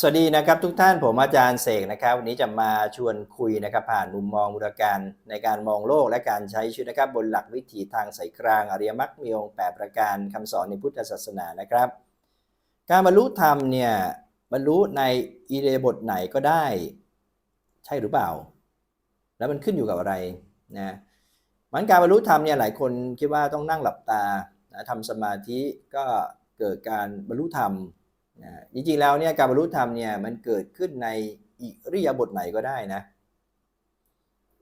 สวัสดีนะครับทุกท่านผมอาจารย์เสกนะครับ วันนี้จะมาชวนคุยนะครับผ่านมุมมองบุรการในการมองโลกและการใช้ชีวิตนะครับบนหลักวิถีทางสายกลาง อริยมรรคมีองค์แปดประการคำสอนในพุทธศาสนานะครับ การบรรลุธรรมเนี่ยบรรลุในอิเดบทไหนก็ได้ ใช่หรือเปล่า แล้วมันขึ้นอยู่กับอะไรนะมันการบรรลุธรรมเนี่ยหลายคนคิดว่าต้องนั่งหลับตานะทำสมาธิก็เกิดการบรรลุธรรม นะจริงๆแล้วเนี่ยการบรรลุธรรมเนี่ยมันเกิดขึ้นในอิริยาบถไหนก็ได้นะ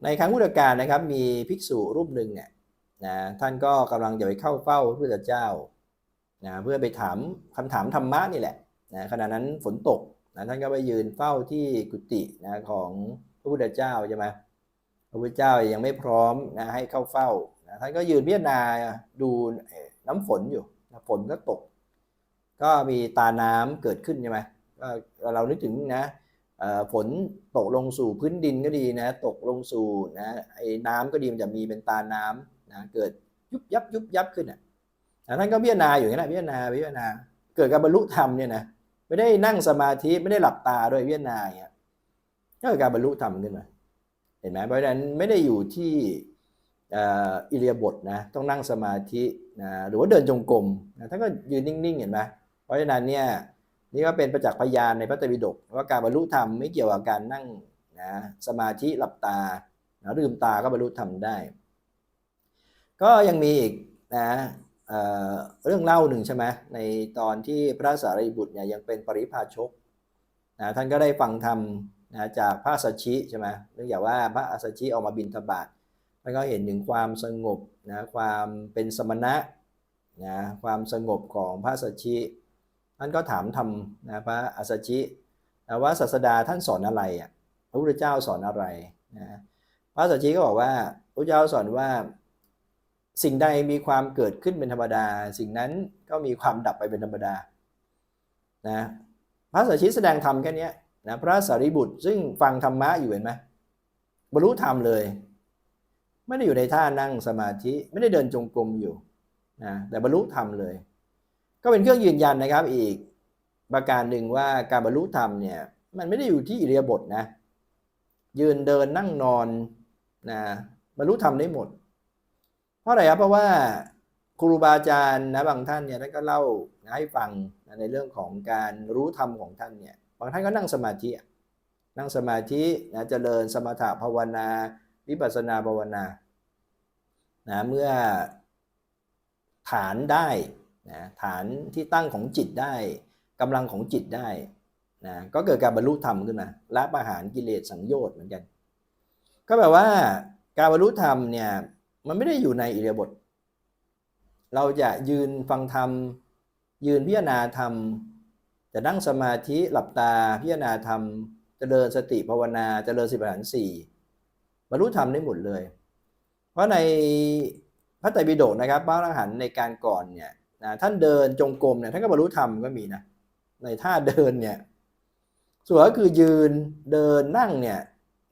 ในครั้งพุทธกาลนะครับมีภิกษุรูปหนึ่งเนี่ยนะท่านก็กำลังจะไปเข้าเฝ้าพระพุทธเจ้านะเพื่อไปถามคำถามธรรมะนี่แหละนะขณะนั้นฝนตกนะท่านก็ไปยืนเฝ้าที่กุฏินะของพระพุทธเจ้าใช่ไหมพระพุทธเจ้ายังไม่พร้อมนะให้เข้าเฝ้านะท่านก็ยืนพิจารณาดูน้ำฝนอยู่นะฝนก็ตก ก็มีตาน้ำเกิดขึ้นใช่ไหมเรานึกถึงนะฝนตกลงสู่พื้นดินก็ดีนะ ตกลงสู่นะไอ้น้ำก็ดีมันจะมีเป็นตาน้ำนะเกิดยุบยับยุบยับขึ้นอะนะท่านก็พิจารณาอยู่อย่นั้นนะพิจารณาพิจารณา เกิดการบรรลุธรรมเนี่ยนะไม่ได้นั่งสมาธิไม่ได้หลับตาด้วยพิจารณาอย่างเงี้ยก็เกิดการบรรลุธรรมขึ้นมาเห็นไหมเพราะฉะนั้นไม่ได้อยู่ที่อิเลียบทนะต้องนั่งสมาธินะหรือว่าเดินจงกรมนะท่านก็ยืนนิ่งๆเห็นไหม เพราะฉะนั้นเนี่ยนี่ก็เป็นประจักษ์พยานในพระไตรปิฎกว่าการบรรลุธรรมไม่เกี่ยวกับการนั่งนะสมาธิหลับตานะลืมตาก็บรรลุธรรมได้ ก็ยังมีอีกนะเเรื่องเล่าหนึ่งใช่ไหมในตอนที่พระสารีบุตรเนี่ยยังเป็นปริพาชกนะท่านก็ได้ฟังธรรมนะจากพระสัชชิใช่ไหมเนื่องจากว่าพระอัสสชิออกมาบินทบาทท่านก็เห็นถึงความสงบนะความเป็นสมณะนะความสงบของพระสัชชิ ท่านก็ถามธรรมนะพระอัสสชินะว่าศาสดาท่านสอนอะไรอะพระพุทธเจ้าสอนอะไรนะพระสัชชิก็บอกว่าพระเจ้าสอนว่า สิ่งใดมีความเกิดขึ้นเป็นธรรมดา สิ่งนั้นก็มีความดับไปเป็นธรรมดานะพระสัชชิแสดงธรรมแค่นี้นะพระสารีบุตรซึ่งฟังธรรมะอยู่เห็นไหมบรรลุธรรมเลย ไม่ได้อยู่ในท่านั่งสมาธิไม่ได้เดินจงกรมอยู่นะแต่บรรลุธรรมเลย ก็เป็นเครื่องยืนยันนะครับ อีกประการหนึ่งว่าการบรรลุธรรมเนี่ย มันไม่ได้อยู่ที่อิเลียาบทนะ ยืนเดินนั่งนอนนะบรรลุธรรมได้หมด เพราะอะไรครับเพราะว่าครูบาอาจารย์นะบางท่านเนี่ยท่านก็เล่าให้ฟังนะในเรื่องของการรู้ธรรมของท่านเนี่ยบางท่านก็นั่งสมาธินั่งสมาธินะเจริญสมถะภาวนา วิปัสสนาภาวนานะเมื่อฐานได้ นะฐานที่ตั้งของจิตได้กำลังของจิตได้นะก็เกิดการบรรลุธรรมขึ้นมาละประหารกิเลสสังโยชน์เหมือนกัน ก็แปลว่าการบรรลุธรรมเนี่ยมันไม่ได้อยู่ในอิริยาบถเราจะยืนฟังธรรม ยืนพิจารณาธรรม จะนั่งสมาธิหลับตาพิจารณาธรรมจเจริญสติภาวนาจเจริญสิบประการสี่บรรลุธรรมได้หมดเลย เพราะในพระไตรปิฎกนะครับพระอรหันต์ในการก่อนเนี่ย นะท่านเดินจงกรมเนี่ยท่านก็บรรลุธรรมก็มีนะในท่าเดินเนี่ยส่วนก็คือยืนเดินนั่งเนี่ย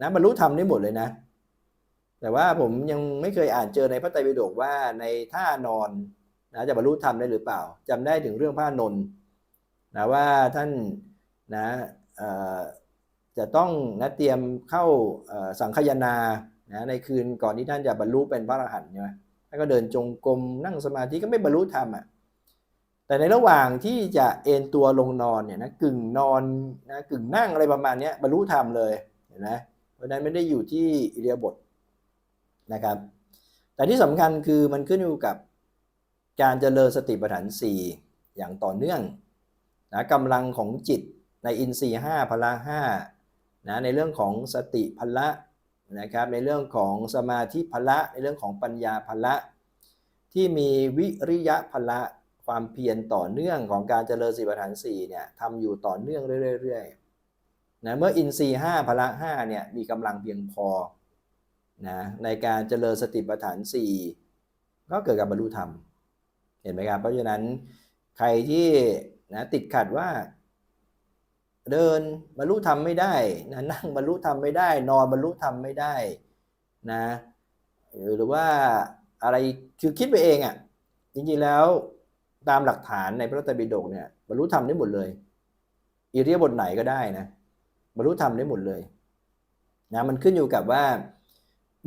นะบรรลุธรรมได้หมดเลยนะ แต่ว่าผมยังไม่เคยอ่านเจอในพระไตรปิฎกว่าในท่านอนนะจะบรรลุธรรมได้หรือเปล่าจำได้ถึงเรื่องพระนนท์นะว่าท่านนะจะต้องนะเตรียมเข้าสังคยนานะในคืนก่อนที่ท่านจะบรรลุเป็นพระอรหันต์ใช่ไหมท่านก็เดินจงกรมนั่งสมาธิก็ไม่บรรลุธรรมอะ แต่ในระหว่างที่จะเอนตัวลงนอนเนี่ยนะกึ่งนอนนะกึ่งนั่งอะไรประมาณนี้บรรลุธรรมเลยเห็นไหมเพราะนั้นไม่ได้อยู่ที่อิเลียบทนะครับ แต่ที่สำคัญคือมันขึ้นอยู่กับการเจริญสติปัฏฐานสี่อย่างต่อเนื่องนะกำลังของจิตในอินทรีย์ห้าพละห้านะในเรื่องของสติพละนะครับในเรื่องของสมาธิพละในเรื่องของปัญญาพละที่มีวิริยะพละ ความเพียรต่อเนื่องของการเจริญสีประฐานสี่เนี่ยทำอยู่ต่อเนื่องเรื่อยๆนะเมื่ออินทรีย์ห้าพละห้าเนี่ยมีกำลังเพียงพอนะในการเจริญสติปัฏฐานสี่ก็เกิดการบรรลุธรรม เห็นไหมครับ เพราะฉะนั้นใครที่นะติดขัดว่า เดินบรรลุธรรมไม่ได้นะนั่งบรรลุธรรมไม่ได้ นอนบรรลุธรรมไม่ได้นะหรือว่าอะไรคือคิดไปเองอะ่ะจริงๆแล้ว ตามหลักฐานในพระไตรปิฎกเนี่ยบรรลุธรรมได้หมดเลยอิริยาบถไหนก็ได้นะบรรลุธรรมได้หมดเลยนะมันขึ้นอยู่กับว่า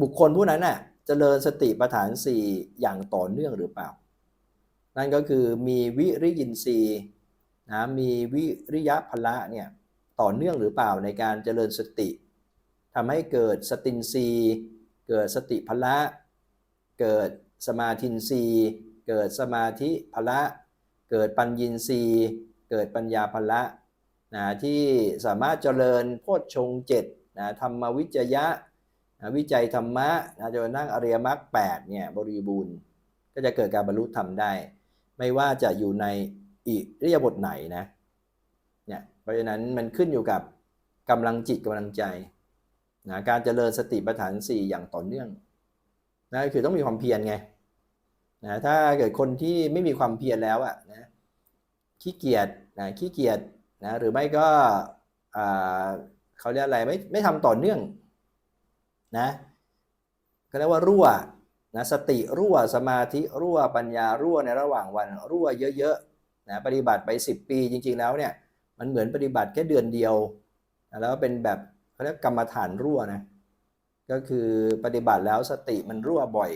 บุคคลผู้นั้นน่ะเจริญสติปัฏฐานสี่อย่างต่อเนื่องหรือเปล่า นั่นก็คือมีวิริยินทรีย์นะมีวิริยะพละเนี่ยต่อเนื่องหรือเปล่าในการเจริญสติทำให้เกิดสตินทรีย์เกิดสติพละ เกิดสมาธินทรีย์ เกิดสมาธิพละ เกิดปัญญินทรีย์เกิดปัญญาพละนะที่สามารถเจริญโพชฌงเจ็ดนะธรรมวิจยะนะวิจัยธรรมะนะจนกระทั่งอริยมรรคแปดเนี่ยบริบูรณ์ก็จะเกิดการบรรลุธรรมได้ ไม่ว่าจะอยู่ในอิริยาบถไหนนะเนี่ยเพราะฉะนั้นมันขึ้นอยู่กับกำลังจิตกำลังใจนะการเจริญสติปัฏฐานสี่อย่างต่อเนื่องนะคือต้องมีความเพียรไง นะถ้าเกิดคนที่ไม่มีความเพียรแล้วอะนะขี้เกียจนะขี้เกียจนะหรือไม่ก็เขาเรียกอะไรไม่ไม่ทำต่อเนื่องนะก็เรียกว่ารั่วนะสติรั่วสมาธิรั่วปัญญารั่วในระหว่างวันรั่วเยอะๆนะปฏิบัติไป 10 ปีจริงๆแล้วเนี่ยมันเหมือนปฏิบัติแค่เดือนเดียวนะแล้วเป็นแบบเขาเรียกกรรมฐานรั่วนะก็คือปฏิบัติแล้วสติมันรั่วบ่อย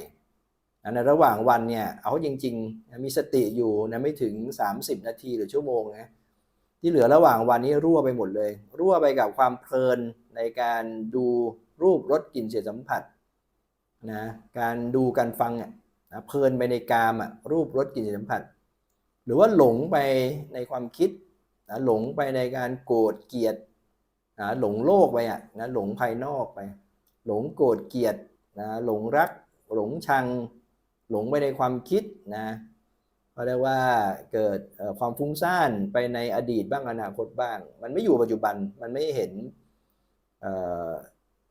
ในระหว่างวันเนี่ยเอาจริงๆมีสติอยู่นะไม่ถึง 30 นาทีหรือชั่วโมงนะที่เหลือระหว่างวันนี้รั่วไปหมดเลย รั่วไปกับความเพลินในการดูรูปรสกลิ่นเสียงสัมผัสนะการดูการฟังอะนะเพลินไปในกามอะรูปรสกลิ่นเสียงสัมผัส หรือว่าหลงไปในความคิดนะหลงไปในการโกรธเกลียดนะหลงโลกไปอะนะหลงภายนอกไป หลงโกรธเกลียดนะหลงรัก หลงชัง หลงไปในความคิดนะเขาเรียกว่าเกิดความฟุ้งซ่านไปในอดีตบ้างอนาคตบ้าง มันไม่อยู่ปัจจุบันมันไม่เห็น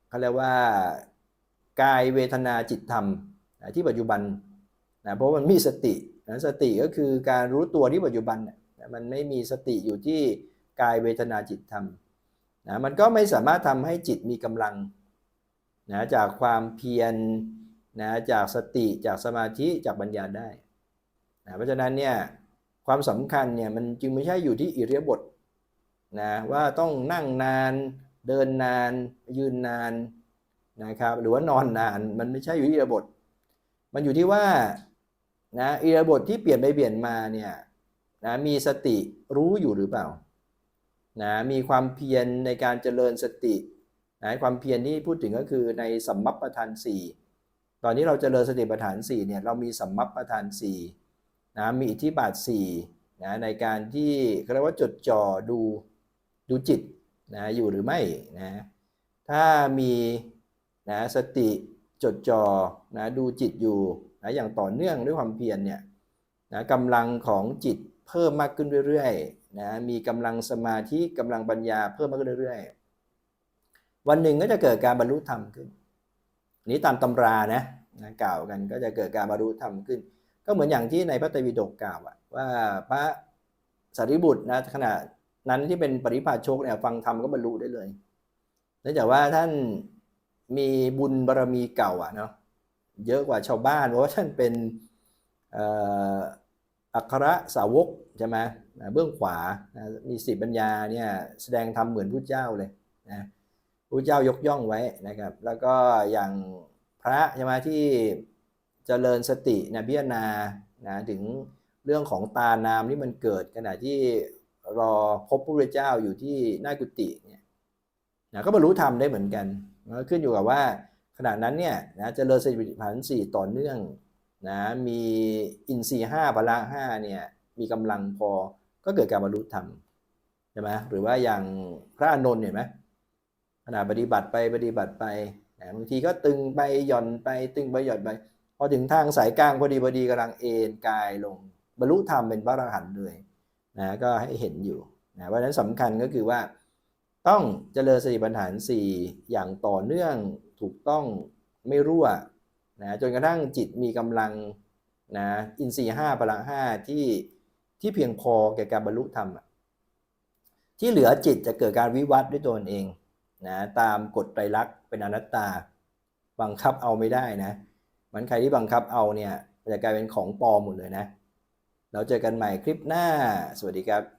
เขาเรียกว่ากายเวทนาจิตธรรมที่ปัจจุบันนะเพราะมันมีสตินะสติก็คือการรู้ตัวที่ปัจจุบันนะมันไม่มีสติอยู่ที่กายเวทนาจิตธรรมนะมันก็ไม่สามารถทำให้จิตมีกำลังนะจากความเพียร นะจากสติจากสมาธิจากปัญญาได้นะเพราะฉะนั้นเนี่ยความสำคัญเนี่ยมันจึงไม่ใช่อยู่ที่อิริยาบถนะว่าต้องนั่งนานเดินนาน ยืนนานนะครับหรือว่านอนนานมันไม่ใช่อยู่ที่อิริยาบถมันอยู่ที่ว่านะอิริยาบถที่เปลี่ยนไปเปลี่ยนมาเนี่ยนะมีสติรู้อยู่หรือเปล่านะมีความเพียรในการเจริญสตินะความเพียรที่พูดถึงก็คือในสัมมัปปทานสี่ ตอนนี้เราเจริญสติปัฏฐานสี่เนี่ยเรามีสัมมัปปทานสี่นะมีอิทธิบาทสี่นะในการที่เขาเรียกว่าจดจ่อดูดูจิตนะอยู่หรือไม่นะถ้ามีนะสติจดจ่อนะดูจิตอยู่นะอย่างต่อเนื่องด้วยความเพียรเนี่ยนะกำลังของจิตเพิ่มมากขึ้นเรื่อยๆนะมีกำลังสมาธิกำลังปัญญาเพิ่มมากขึ้นเรื่อยๆ วันหนึ่งก็จะเกิดการบรรลุธรรมขึ้น นี้ตามตำรานะนะกล่าวกันก็จะเกิดการบรรลุธรรมขึ้น ก็เหมือนอย่างที่ในพระไตรปิฎกกล่าวว่าพระสารีบุตรนะขณะนั้นที่เป็นปริพาชกเนี่ยฟังธรรมก็บรรลุได้เลยเนื่องจากว่าท่านมีบุญบารมีเก่าอะเนาะเยอะกว่าชาวบ้านเพราะว่าท่านเป็นอัครสาวกใช่ไหมเบื้องขวามีสิปัญญาเนี่ยแสดงธรรมเหมือนพุทธเจ้าเลยนะ พุทธเจ้ายกย่องไว้นะครับ แล้วก็อย่างพระใช่ไหมที่เจริญสตินะพิจารณานะถึงเรื่องของตานามที่มันเกิดขณะที่รอพบพระพุทธเจ้าอยู่ที่หน้ากุฏิเนี่ยนะก็บรรลุธรรมได้เหมือนกันนก็ขึ้นอยู่กับว่าขณะนั้นเนี่ยนะเจริญสติปัฏฐานสี่ต่อเนื่องนะมีอินทรีย์ห้าพละห้าเนี่ยมีกำลังพอก็เกิดการบรรลุธรรมใช่ไหมหรือว่าอย่างพระอานนท์เห็นไหม ณะปฏิบัติไปปฏิบัติไปนะบางทีก็ตึงไปหย่อนไปตึงไปหย่อนไปพอถึงทางสายกลางพอดีพอดีกำลังเอนกายลง บรรลุธรรมเป็นพระอรหันต์เลยนะก็ให้เห็นอยู่นะเพราะนั้นสำคัญก็คือว่า ต้องเจริญสติปัฏฐานสี่อย่างต่อเนื่องถูกต้องไม่รั่วนะจนกระทั่งจิตมีกำลังนะอินทรีย์ห้าพลังห้าที่ที่เพียงพอแก่การบรรลุธรรมที่เหลือจิตจะเกิดการวิวัฒน์ด้วยตัวเอง นะตามกฎไตรลักษณ์เป็นอนัตตา บังคับเอาไม่ได้นะมันใครที่บังคับเอาเนี่ยจะกลายเป็นของปลอมหมดเลยนะ เราเจอกันใหม่คลิปหน้า สวัสดีครับ